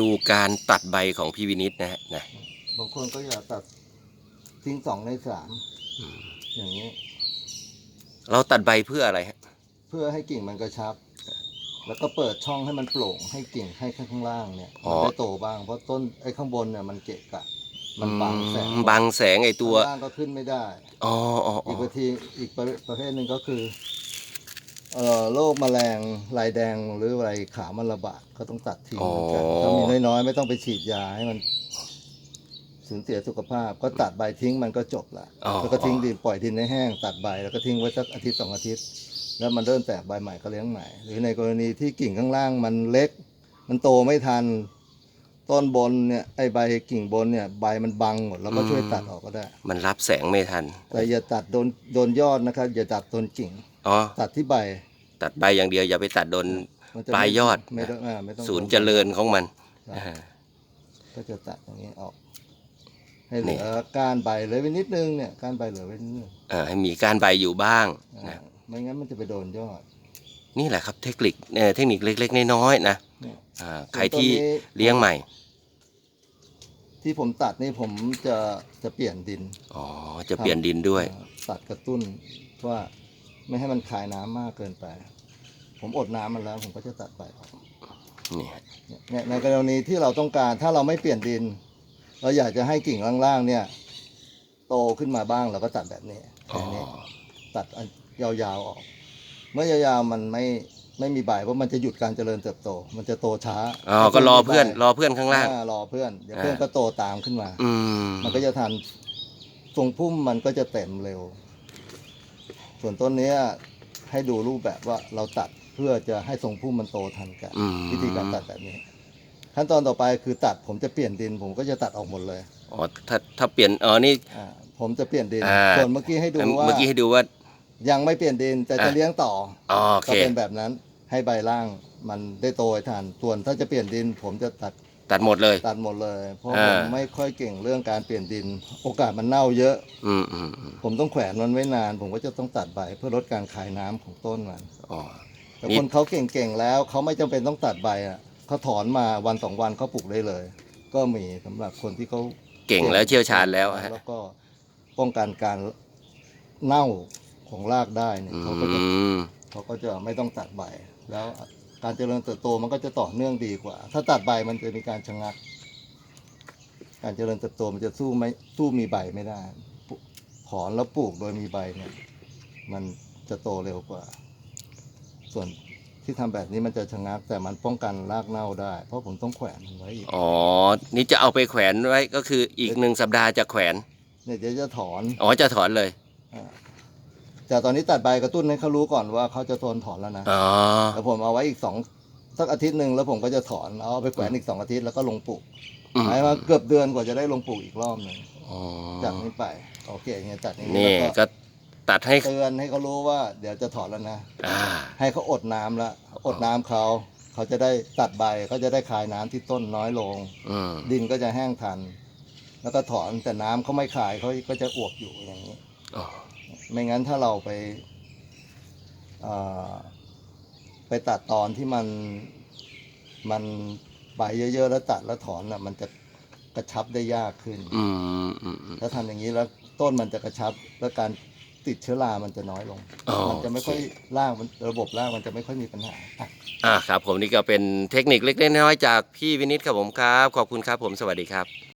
ดูการตัดใบของพี่วินิตนะฮะนะบางคนก็อยากตัดทิ้งสองในสามอย่างนี้ เราตัดใบเพื่ออะไรฮะเพื่อให้กิ่งมันกระชับ แล้วก็เปิดช่องให้มันโปร่งให้กิ่งให้ข้างล่างเนี่ยมันได้โตบ้างเพราะต้นไอ้ข้างบนเนี่ยมันเกะกะ มันบังแสงอืมบังแสงไอตัวข้างล่างก็ขึ้นไม่ได้อ๋ออ๋ออ๋อีอกประทีอีกประประเภทหนึ่งก็คือเอ่อ โรคแมลงลายแดงหรืออะไรขามันระบาดก็ต้องตัดทิ้งเหมือนกันถ้ามีน้อยๆ ไม่ต้องไปฉีดยาให้มันสูญเสียสุขภาพ ก็ตัดใบทิ้งมันก็จบละอ๋อแล้วก็ทิ้งดินปล่อยดินให้แห้ง ตัดใบแล้วก็ทิ้งไว้สักอาทิตย์สองอาทิตย์ แล้วมันเริ่มแตกใบใหม่ก็เลี้ยงใหม่ หรือในกรณีที่กิ่งข้างล่างมันเล็ก มันโตไม่ทัน ต้นบนเนี่ยไอใบกิ่งบนเนี่ยใบมันบังหมดเราก็ช่วยตัดออกก็ได้ มันรับแสงไม่ทันแต่อย่าตัดโดนโดนยอดนะครับอย่าตัดโดนกิ่ง อ๋อ ตัดที่ใบ ตัดใบอย่างเดียวอย่าไปตัดโดน มันจะปลายยอด ไม่ต้องอ่าไม่ต้องศูนย์เจริญของมันครับอ่า ก็จะตัดอย่างนี้ออก ให้เหนี่ลือก้านใบเหลือไว้นิดนึงเนี่ยก้านใบเหลือไว้นิดนึงอ่าให้มีการใบอยู่บ้างอ่านะไม่งั้นมันจะไปโดนยอด นี่แหละครับเทคนิคเอ่อเทคนิคเล็กๆ น้อยๆนะเนี่ย อ่าใครที่ต้นนี้เลี้ยงใหม่ที่ผมตัดนี่ผมจะจะเปลี่ยนดินอ๋อจะเปลี่ยนดินด้วย อ่าตัดกระตุ้นว่า ไม่ให้มันคายน้ำมากเกินไป ผมอดน้ำมันแล้ว ผมก็จะตัดใบออกนี่ฮะเนี่ยในกรณีที่เราต้องการถ้าเราไม่เปลี่ยนดิน เราอยากจะให้กิ่งล่างๆ เนี่ย โตขึ้นมาบ้างเราก็ตัดแบบนี้อ๋อแบบนี้ตัดอันยาวๆออก เมื่อยาวๆมันไม่ไม่มีใบเพราะมันจะหยุดการเจริญเติบโต มันจะโตช้าอ๋อก็รอเพื่อน รอเพื่อนข้างล่างอ่รอเพื่อนเดี๋ยวอ่าเพื่อนก็โตตามขึ้นมา อืมมันก็จะทันทรงพุ่มมันก็จะเต็มเร็ว ส่วนต้นเนี้ยให้ดูรูปแบบว่าเราตัดเพื่อจะให้ทรงพุ่มมันโตทันกันอืม วิธีการตัดแบบนี้ ขั้นตอนต่อไปคือตัดผมจะเปลี่ยนดิน ผมก็จะตัดออกหมดเลยอ๋อถ้าถ้าเปลี่ยนอ๋อนี่ อ่าผมจะเปลี่ยนดิน อ่า ส่วนเมื่อกี้ให้ดูว่าเมื่อกี้ให้ดูว่า ยังไม่เปลี่ยนดินแต่จะอะ เลี้ยงต่ออ๋อโอเคก็เป็นแบบนั้นให้ใบล่างมันได้โตให้ทันส่วนถ้าจะเปลี่ยนดิน ผมจะตัด ตัดหมดเลย ตัดหมดเลย เพราะอ่าผมไม่ค่อยเก่งเรื่องการเปลี่ยนดิน โอกาสมันเน่าเยอะ อืมอืมอืมผมต้องแขวนมันไว้นาน ผมก็จะต้องตัดใบเพื่อลดการคายน้ำของต้นมัน อ๋อ แต่นี่ คนเขาเก่งๆแล้วเขาไม่จำเป็นต้องตัดใบอะเขาถอนมาวันสองวันเขาปลูกได้เลย ก็มีสำหรับคนที่เขาเก่งแล้วเชี่ยวชาญแล้วฮะ แล้วก็ป้องกันการเน่าของรากได้เนี่ยอืเขาก็จะมเขาก็จะไม่ต้องตัดใบ แล้ว การเจริญเติบโตมันก็จะต่อเนื่องดีกว่า ถ้าตัดใบมันจะมีการชะงัก การเจริญเติบโตมันจะสู้ไม่สู้มีใบไม่ได้ปุถอนแล้วปลูกโดยมีใบเนี่ยมันจะโตเร็วกว่า ส่วนที่ทำแบบนี้มันจะชะงัก แต่มันป้องกันรากเน่าได้ เพราะผมต้องแขวนมันไว้อีกอ๋อ นี่จะเอาไปแขวนไว้ก็คืออีกหนึ่งสัปดาห์จะแขวนเนี่ยเดี๋ยวจะถอน อ๋อจะถอนเลยอ่า แต่ตอนนี้ตัดใบกระตุ้นให้เขารู้ก่อนว่าเขาจะโทนถอนแล้วนะอ๋อแล้วผมเอาไว้อีกสองสักอาทิตย์หนึ่งแล้วผมก็จะถอนเอาไปแขวนอีกสองอาทิตย์แล้วก็ลงปลูกอืมหมายว่าเกือบเดือนกว่าจะได้ลงปลูกอีกรอบหนึ่งอ๋อจากนี้ไปโอเคอย่างเงี้ยตัดอย่างนี่แล้วก็ตัดให้เตือนให้เขารู้ว่าเดี๋ยวจะถอนแล้วนะ อ่า ให้เขาอดน้ำละอดน้ำเขา เขาจะได้ตัดใบเขาจะได้คายน้ำที่ต้นน้อยลง อืมดินก็จะแห้งทัน แล้วก็ถอนแต่น้ำเขาไม่คายเขาก็จะอวบอยู่อย่างนี้ อ๋อ ไม่งั้นถ้าเราไปเอ่อไปตัดตอนที่มันมันใบเยอะๆ แล้วตัดแล้วถอนอะ มันจะกระชับได้ยากขึ้นอืมอืมอืมถ้าทำอย่างนี้แล้วต้นมันจะกระชับแล้วการติดเชื้อรา มันจะน้อยลงอ๋อมันจะไม่ค่อยโอเครากมันระบบรากมันจะไม่ค่อยมีปัญหาอะอ่าครับ ผมนี่ก็เป็นเทคนิคเล็กๆน้อยๆจากพี่วินิตครับผมครับ ขอบคุณครับผมสวัสดีครับ